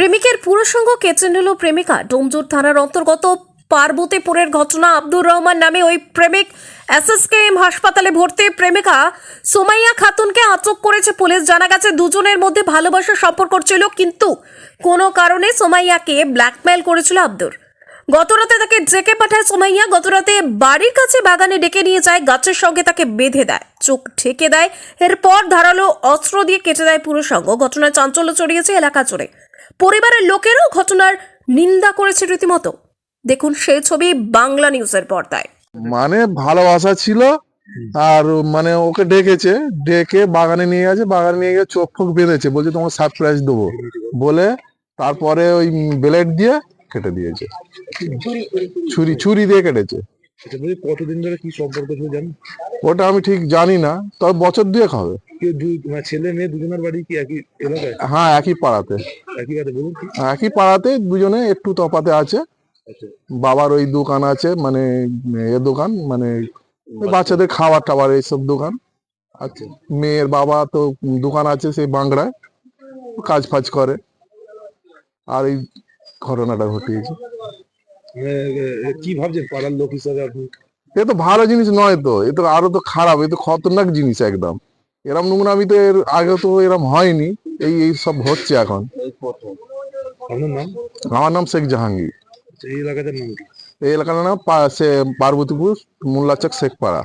প্রেমিকের পুরসঙ্গ কেচে নিল প্রেমিকা। ডোমজুর থানার অন্তর্গত পার্বতীপুরের ঘটনা আব্দুর রহমান নামে ওই প্রেমিক এসএসকেএম হাসপাতালে ভর্তি। প্রেমিকা সোমাইয়া খাতুনকে আটক করেছে পুলিশ। জানা গেছে, দুজনের মধ্যে ভালোবাসার সম্পর্ক ছিল, কিন্তু কোনো কারণে সোমাইয়াকে ব্ল্যাকমেল করেছিল আব্দুর। গতরাতে তাকে ডেকে পাঠায় সোমাইয়া। গতরাতে বাড়ির কাছে বাগানে ডেকে নিয়ে যায়, গাছের সঙ্গে তাকে বেঁধে দেয়, চোখ ঢেকে দেয়, এরপর ধারালো অস্ত্র দিয়ে কেটে দেয় পুরো সঙ্গ। ঘটনায় চাঞ্চল্য চড়িয়েছে এলাকা জুড়ে। পরিবারের লোকেরও ঘটনার নিন্দা করেছে রীতিমতো। দেখুন সেই ছবি বাংলা নিউজের পর্দায়। মানে ভালোবাসা ছিল, আর মানে ওকে ডেকেছে, ডেকে বাগানে নিয়ে গেছে, বাগানে নিয়ে গিয়ে চোখ ফোক বেঁধেছে, বলছে তোমাকে সারপ্রাইজ দেবো। বলে তারপরে ওই ব্লেড দিয়ে কেটে দিয়েছে। ছুরি ছুরি দিয়ে কেটেছে। আচ্ছা বলছি কতদিন ধরে কি সম্পর্ক ছিল জানেন ওটা আমি ঠিক জানি না তবে বছর দুয়েক হবে। কেউ দুই মানে ছেলে মেয়ে দুজনের বাড়ি কি একই এলাকায়? হ্যাঁ একই পাড়াতে। একই কাছে বলুন কি একই পাড়াতে দুজনে একটু তফাতে আছে। আচ্ছা। বাবার ওই দোকান আছে মানে এ দোকান মানে ওই বাচ্চাদের খাবার টাবার এইসব দোকান। আচ্ছা। মেয়ের বাবা তো দোকান আছে সেই বাংলায় কাজ ফাজ করে। আর এই ঘটনাটা ঘটিয়েছে। কি ভাবছেন পাড়ার লোক হিসাবে আপনি? এ তো ভালো জিনিস নয় তো এ তো আরও তো খারাপ এ তো খতরনাক জিনিস একদম। এরম নোংরামি তো এর আগে তো এরম হয়নি এই এই সব হচ্ছে এখন। আমার নাম শেখ জাহাঙ্গীর। এই এলাকাটার নাম এই এলাকার নাম পার্বতীপুর মোল্লাচক শেখপাড়া।